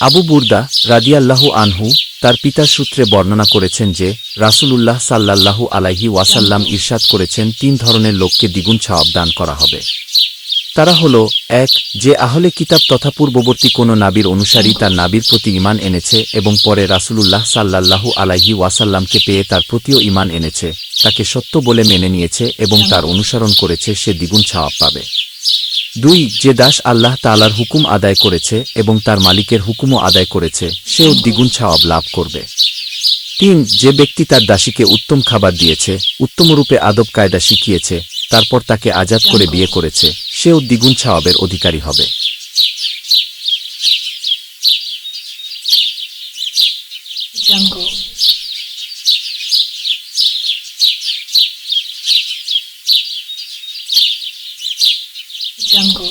আবু বুর্দা রাদিয়াল্লাহু আনহু তার পিতার সূত্রে বর্ণনা করেছেন যে রাসূলুল্লাহ সাল্লাল্লাহু আলাইহি ওয়াসাল্লাম ইরশাদ করেছেন তিন ধরনের লোককে দ্বিগুণ ছাওয়াব দান করা হবে। তারা হল এক যে আহলে কিতাব তথা পূর্ববর্তী কোনো নাবির অনুসারী তার নাবির প্রতি ইমান এনেছে এবং পরে রাসূলুল্লাহ সাল্লাল্লাহু আলাইহি ওয়াসাল্লামকে পেয়ে তার প্রতিও ইমান এনেছে তাকে সত্য বলে মেনে নিয়েছে এবং তার অনুসরণ করেছে সে দ্বিগুণ ছাওয়াব পাবে। দুই, যে দাস আল্লাহ তালার হুকুম আদায় করেছে এবং তার মালিকের হুকুমও আদায় করেছে, সেও দ্বিগুণ ছাওয়াব লাভ করবে। তিন, যে ব্যক্তি তার দাসীকে উত্তম খাবার দিয়েছে, উত্তমরূপে আদব কায়দা শিখিয়েছে, তারপর তাকে আজাদ করে বিয়ে করেছে, সেও দ্বিগুণ ছাওয়াবের অধিকারী হবে। jungle.